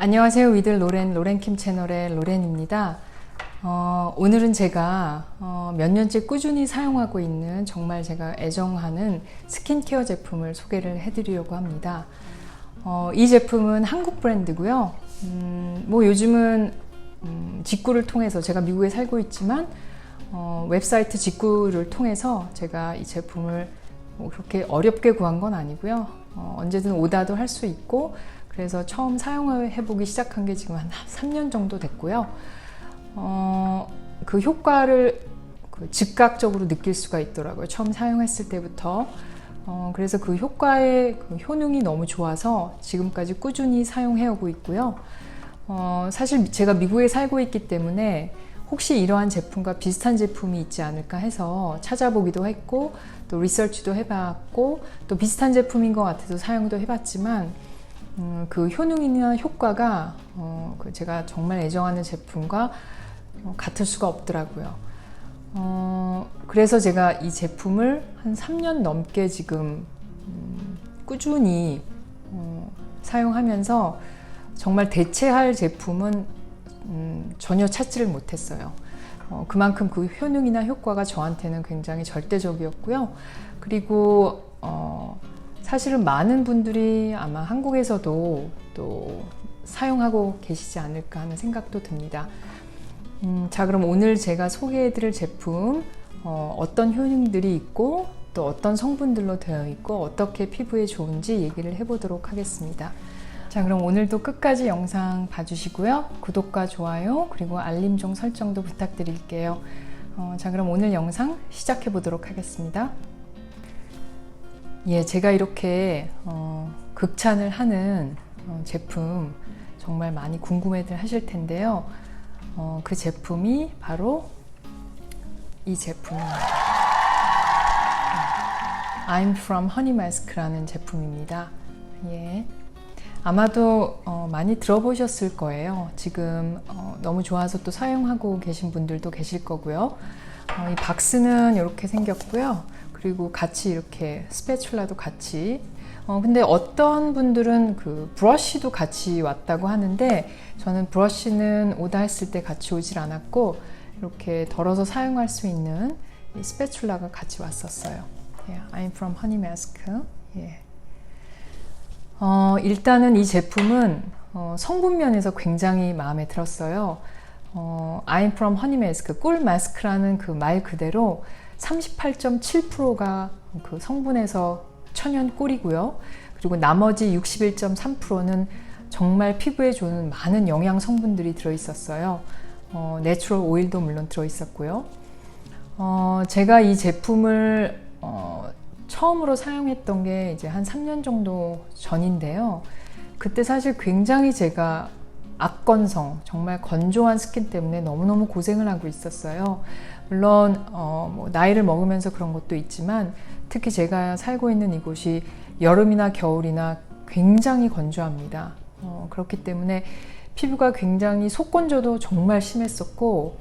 안녕하세요. 위들 로렌, 로렌킴 채널의 로렌입니다. 어, 오늘은 제가 어, 몇 년째 꾸준히 사용하고 있는 정말 제가 애정하는 스킨케어 제품을 소개를 해드리려고 합니다. 어, 이 제품은 한국 브랜드고요. 음, 뭐 요즘은 음, 직구를 통해서 제가 미국에 살고 있지만 어, 웹사이트 직구를 통해서 제가 이 제품을 뭐 그렇게 어렵게 구한 건 아니고요. 어, 언제든 오다도 할 수 있고 그래서 처음 사용해보기 시작한 게 지금 한 3년 정도 됐고요. 어, 그 효과를 그 즉각적으로 느낄 수가 있더라고요. 처음 사용했을 때부터. 어, 그래서 그 효과의 그 효능이 너무 좋아서 지금까지 꾸준히 사용해 오고 있고요. 어, 사실 제가 미국에 살고 있기 때문에 혹시 이러한 제품과 비슷한 제품이 있지 않을까 해서 찾아보기도 했고 또 리서치도 해봤고 또 비슷한 제품인 것 같아서 사용도 해봤지만 음, 그 효능이나 효과가 어, 그 제가 정말 애정하는 제품과 어, 같을 수가 없더라고요. 어, 그래서 제가 이 제품을 한 3년 넘게 지금 음, 꾸준히 어, 사용하면서 정말 대체할 제품은 음, 전혀 찾지를 못했어요. 어, 그만큼 그 효능이나 효과가 저한테는 굉장히 절대적이었고요. 그리고 어, 사실은 많은 분들이 아마 한국에서도 또 사용하고 계시지 않을까 하는 생각도 듭니다. 음, 자, 그럼 오늘 제가 소개해드릴 제품 어, 떤 효능들이 있고 또 어떤 성분들로 되어 있고 어떻게 피부에 좋은지 얘기를 해보도록 하겠습니다. 자, 그럼 오늘도 끝까지 영상 봐주시고요. 구독과 좋아요 그리고 알림종 설정도 부탁드릴게요. 어, 자, 그럼 오늘 영상 시작해 보도록 하겠습니다. 예, 제가 이렇게 어, 극찬을 하는 어, 제품 정말 많이 궁금해들 하실 텐데요. 어, 그 제품이 바로 이 제품입니다. I'm from Honey Mask라는 제품입니다. 예. 아마도 어, 많이 들어보셨을 거예요. 지금 어, 너무 좋아서 또 사용하고 계신 분들도 계실 거고요. 어, 이 박스는 이렇게 생겼고요. 그리고 같이 이렇게 스패츌라도 같이 어, 근데 어떤 분들은 그 브러쉬도 같이 왔다고 하는데 저는 브러쉬는 오다 했을 때 같이 오질 않았고 이렇게 덜어서 사용할 수 있는 이 스패츌라가 같이 왔었어요. Yeah, I'm from Honey Mask. Yeah. 어, 일단은 이 제품은 어, 성분 면에서 굉장히 마음에 들었어요. 어, I'm from Honey Mask, 꿀 마스크라는 그 말 그대로 38.7%가 그 성분에서 천연 꿀이고요. 그리고 나머지 61.3%는 정말 피부에 좋은 많은 영양 성분들이 들어 있었어요. 어, 내추럴 오일도 물론 들어 있었고요. 어, 제가 이 제품을 어, 처음으로 사용했던 게 이제 한 3년 정도 전인데요. 그때 사실 굉장히 제가 악건성, 정말 건조한 스킨 때문에 너무너무 고생을 하고 있었어요. 물론 어, 뭐 나이를 먹으면서 그런 것도 있지만 특히 제가 살고 있는 이곳이 여름이나 겨울이나 굉장히 건조합니다. 어, 그렇기 때문에 피부가 굉장히 속건조도 정말 심했었고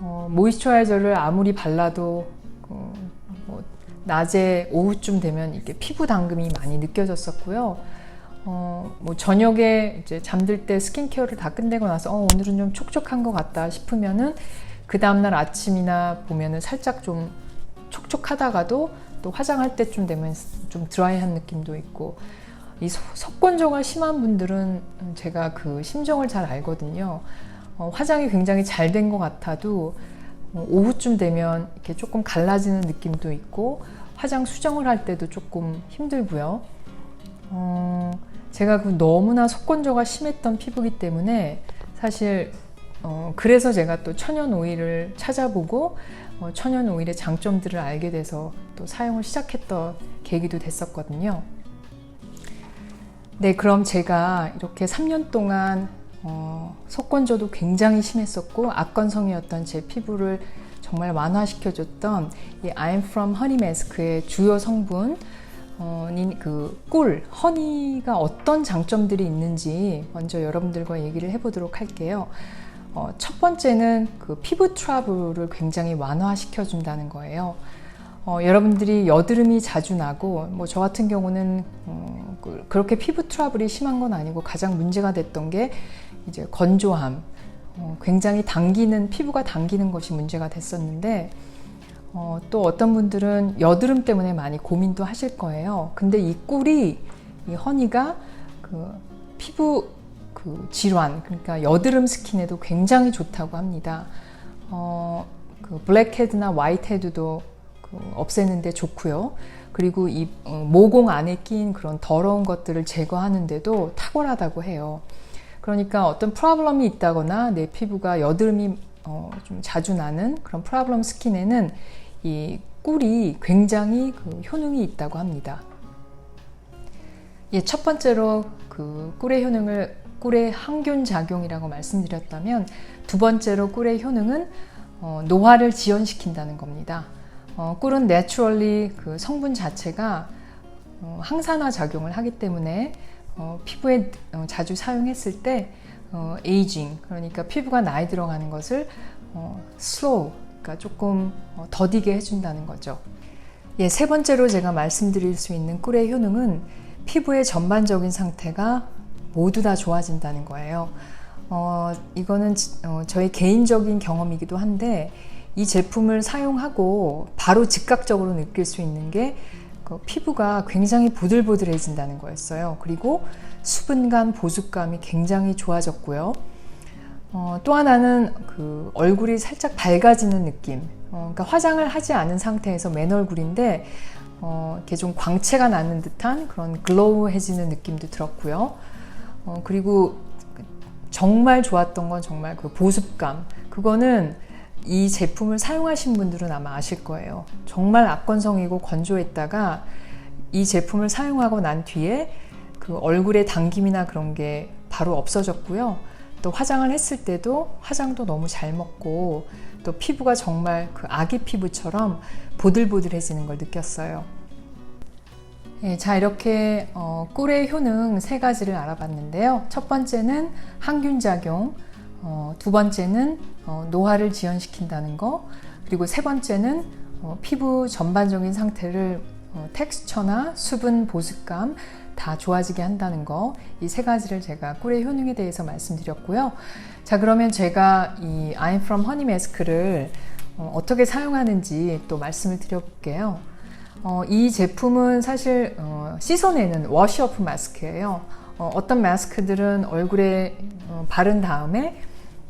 어, 모이스처라이저를 아무리 발라도 어, 뭐 낮에 오후쯤 되면 이렇게 피부 당금이 많이 느껴졌었고요. 어, 뭐 저녁에 이제 잠들 때 스킨케어를 다 끝내고 나서 어, 오늘은 좀 촉촉한 것 같다 싶으면은 그 다음날 아침이나 보면은 살짝 좀 촉촉하다가도 또 화장할 때쯤 되면 좀 드라이한 느낌도 있고 이 속건조가 심한 분들은 제가 그 심정을 잘 알거든요. 어, 화장이 굉장히 잘 된 것 같아도 어, 오후쯤 되면 이렇게 조금 갈라지는 느낌도 있고 화장 수정을 할 때도 조금 힘들고요. 어, 제가 그 너무나 속건조가 심했던 피부기 때문에 사실 어, 그래서 제가 또 천연 오일을 찾아보고 어, 천연 오일의 장점들을 알게 돼서 또 사용을 시작했던 계기도 됐었거든요. 네, 그럼 제가 이렇게 3년 동안 어, 속건조도 굉장히 심했었고 악건성이었던 제 피부를 정말 완화시켜줬던 이 I'm from Honey Mask의 주요 성분 어, 그 꿀, 허니가 어떤 장점들이 있는지 먼저 여러분들과 얘기를 해보도록 할게요. 어, 첫 번째는 그 피부 트러블을 굉장히 완화시켜 준다는 거예요. 어, 여러분들이 여드름이 자주 나고 뭐 저 같은 경우는 어, 그- 그렇게 피부 트러블이 심한 건 아니고 가장 문제가 됐던 게 이제 건조함, 어, 굉장히 당기는 피부가 당기는 것이 문제가 됐었는데 어, 또 어떤 분들은 여드름 때문에 많이 고민도 하실 거예요. 근데 이 꿀이 이 허니가 그 피부 그 질환 그러니까 여드름 스킨에도 굉장히 좋다고 합니다. 어, 그 블랙헤드나 화이트헤드도 그 없애는데 좋고요. 그리고 이 어, 모공 안에 끼인 그런 더러운 것들을 제거하는데도 탁월하다고 해요. 그러니까 어떤 프로블럼이 있다거나 내 피부가 여드름이 어, 좀 자주 나는 그런 프로블럼 스킨에는 이 꿀이 굉장히 그 효능이 있다고 합니다. 예, 첫 번째로 그 꿀의 효능을 꿀의 항균 작용이라고 말씀드렸다면 두 번째로 꿀의 효능은 어, 노화를 지연시킨다는 겁니다. 어, 꿀은 내추럴리 그 성분 자체가 어, 항산화 작용을 하기 때문에 어, 피부에 어, 자주 사용했을 때 어, 에이징 그러니까 피부가 나이 들어가는 것을 어, 슬로우 그러니까 조금 어, 더디게 해준다는 거죠. 예, 세 번째로 제가 말씀드릴 수 있는 꿀의 효능은 피부의 전반적인 상태가 모두 다 좋아진다는 거예요. 어, 이거는 지- 어, 저의 개인적인 경험이기도 한데 이 제품을 사용하고 바로 즉각적으로 느낄 수 있는 게 그 피부가 굉장히 보들보들해진다는 거였어요. 그리고 수분감, 보습감이 굉장히 좋아졌고요. 어, 또 하나는 그 얼굴이 살짝 밝아지는 느낌. 어, 그러니까 화장을 하지 않은 상태에서 맨 얼굴인데 어, 이렇게 좀 광채가 나는 듯한 그런 글로우해지는 느낌도 들었고요. 어, 그리고 정말 좋았던 건 정말 그 보습감. 그거는 이 제품을 사용하신 분들은 아마 아실 거예요. 정말 악건성이고 건조했다가 이 제품을 사용하고 난 뒤에 그 얼굴에 당김이나 그런 게 바로 없어졌고요. 또 화장을 했을 때도 화장도 너무 잘 먹고 또 피부가 정말 그 아기 피부처럼 보들보들해지는 걸 느꼈어요. 예, 자 이렇게 어, 꿀의 효능 세 가지를 알아봤는데요. 첫 번째는 항균 작용, 어, 두 번째는 어, 노화를 지연시킨다는 거, 그리고 세 번째는 어, 피부 전반적인 상태를 어, 텍스처나 수분, 보습감 다 좋아지게 한다는 거, 이 세 가지를 제가 꿀의 효능에 대해서 말씀드렸고요. 자 그러면 제가 이 I'm from Honey 마스크를 어, 어떻게 사용하는지 또 말씀을 드려볼게요. 어, 이 제품은 사실 어, 씻어내는 워시오프 마스크예요. 어, 떤 마스크들은 얼굴에 어, 바른 다음에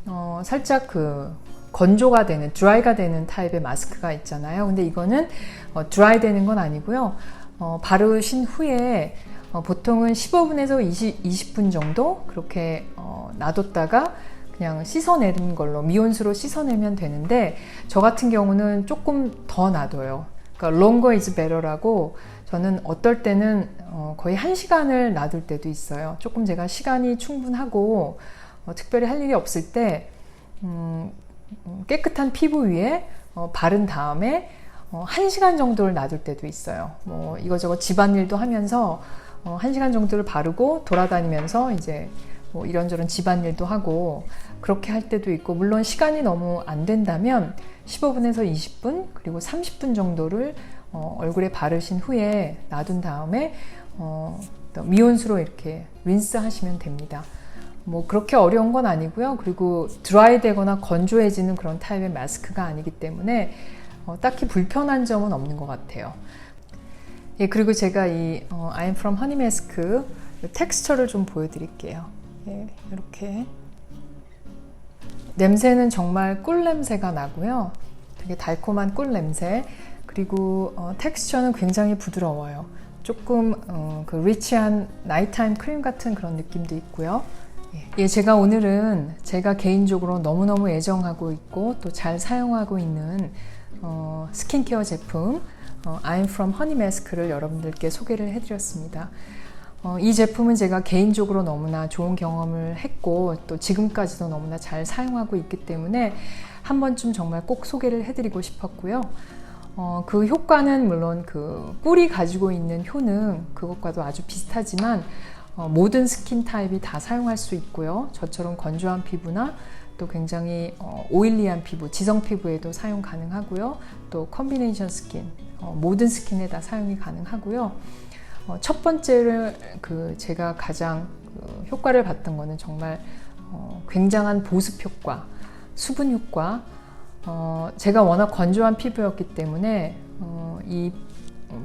어, 살짝 그 건조가 되는 드라이가 되는 타입의 마스크가 있잖아요. 근데 이거는 어, 드라이 되는 건 아니고요. 어, 바르신 후에 어, 보통은 15분에서 20, 20분 정도 그렇게 어, 놔뒀다가 그냥 씻어내는 걸로 미온수로 씻어내면 되는데 저 같은 경우는 조금 더 놔둬요. 그러니까 longer is better라고 저는 어떨 때는 어, 거의 한 시간을 놔둘 때도 있어요. 조금 제가 시간이 충분하고 어, 특별히 할 일이 없을 때 음, 음, 깨끗한 피부 위에 어, 바른 다음에 어, 한 시간 정도를 놔둘 때도 있어요. 뭐 이거저거 집안일도 하면서 어, 한 시간 정도를 바르고 돌아다니면서 이제 뭐 이런저런 집안일도 하고 그렇게 할 때도 있고 물론 시간이 너무 안 된다면 15분에서 20분 그리고 30분 정도를 어, 얼굴에 바르신 후에 놔둔 다음에 어, 또 미온수로 이렇게 린스 하시면 됩니다. 뭐 그렇게 어려운 건 아니고요. 그리고 드라이 되거나 건조해지는 그런 타입의 마스크가 아니기 때문에 어, 딱히 불편한 점은 없는 것 같아요. 예, 그리고 제가 이 어, I'm from Honey 마스크 텍스처를 좀 보여드릴게요. 예, 이렇게 냄새는 정말 꿀 냄새가 나고요. 되게 달콤한 꿀 냄새. 그리고 어, 텍스처는 굉장히 부드러워요. 조금 어, 그 리치한 나이타임 크림 같은 그런 느낌도 있고요. 예. 예, 제가 오늘은 제가 개인적으로 너무너무 애정하고 있고 또 잘 사용하고 있는 어, 스킨케어 제품 어, I'm from Honey 마스크를 여러분들께 소개를 해드렸습니다. 어, 이 제품은 제가 개인적으로 너무나 좋은 경험을 했고 또 지금까지도 너무나 잘 사용하고 있기 때문에 한 번쯤 정말 꼭 소개를 해드리고 싶었고요. 어, 그 효과는 물론 그 꿀이 가지고 있는 효능 그것과도 아주 비슷하지만 어, 모든 스킨 타입이 다 사용할 수 있고요. 저처럼 건조한 피부나 또 굉장히 어, 오일리한 피부, 지성 피부에도 사용 가능하고요. 또 컨비네이션 스킨, 어, 모든 스킨에 다 사용이 가능하고요. 어, 첫 번째를 그 제가 가장 그 효과를 봤던 거는 정말 어, 굉장한 보습 효과, 수분 효과. 어, 제가 워낙 건조한 피부였기 때문에 어, 이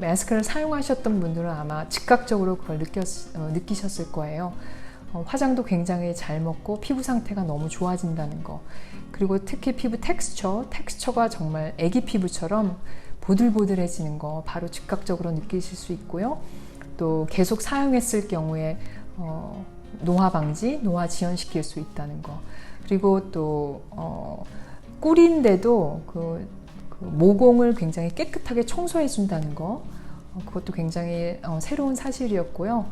마스크를 사용하셨던 분들은 아마 즉각적으로 그걸 느꼈, 어, 느끼셨을 거예요. 어, 화장도 굉장히 잘 먹고 피부 상태가 너무 좋아진다는 거. 그리고 특히 피부 텍스처, 텍스처가 정말 애기 피부처럼 보들보들해지는 거 바로 즉각적으로 느끼실 수 있고요. 또 계속 사용했을 경우에 어, 노화 방지, 노화 지연시킬 수 있다는 거. 그리고 또 어, 꿀인데도 그, 그 모공을 굉장히 깨끗하게 청소해 준다는 거. 어, 그것도 굉장히 어, 새로운 사실이었고요.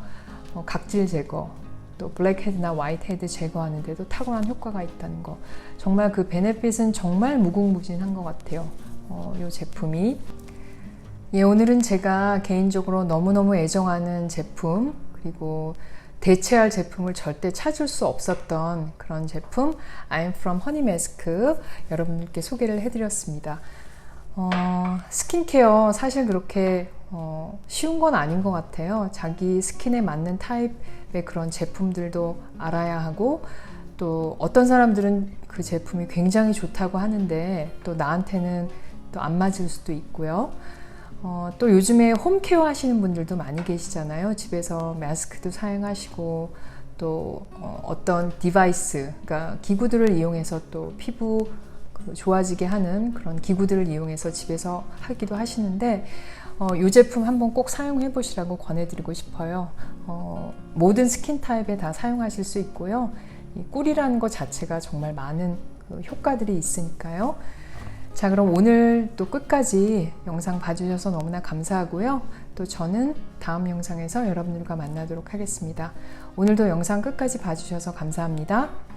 어, 각질 제거, 또 블랙헤드나 화이트헤드 제거하는데도 탁월한 효과가 있다는 거. 정말 그 베네핏은 정말 무궁무진한 것 같아요. 어, 이 제품이. 예, 오늘은 제가 개인적으로 너무너무 애정하는 제품, 그리고 대체할 제품을 절대 찾을 수 없었던 그런 제품, I'm from Honey Mask 여러분들께 소개를 해드렸습니다. 어, 스킨케어 사실 그렇게 어, 쉬운 건 아닌 것 같아요. 자기 스킨에 맞는 타입의 그런 제품들도 알아야 하고 또 어떤 사람들은 그 제품이 굉장히 좋다고 하는데 또 나한테는 또 안 맞을 수도 있고요. 어, 또 요즘에 홈케어 하시는 분들도 많이 계시잖아요. 집에서 마스크도 사용하시고 또 어, 떤 디바이스, 그러니까 기구들을 이용해서 또 피부 그 좋아지게 하는 그런 기구들을 이용해서 집에서 하기도 하시는데 어, 이 제품 한번 꼭 사용해 보시라고 권해드리고 싶어요. 어, 모든 스킨 타입에 다 사용하실 수 있고요. 이 꿀이라는 것 자체가 정말 많은 그 효과들이 있으니까요. 자, 그럼 오늘 또 끝까지 영상 봐주셔서 너무나 감사하고요. 또 저는 다음 영상에서 여러분들과 만나도록 하겠습니다. 오늘도 영상 끝까지 봐주셔서 감사합니다.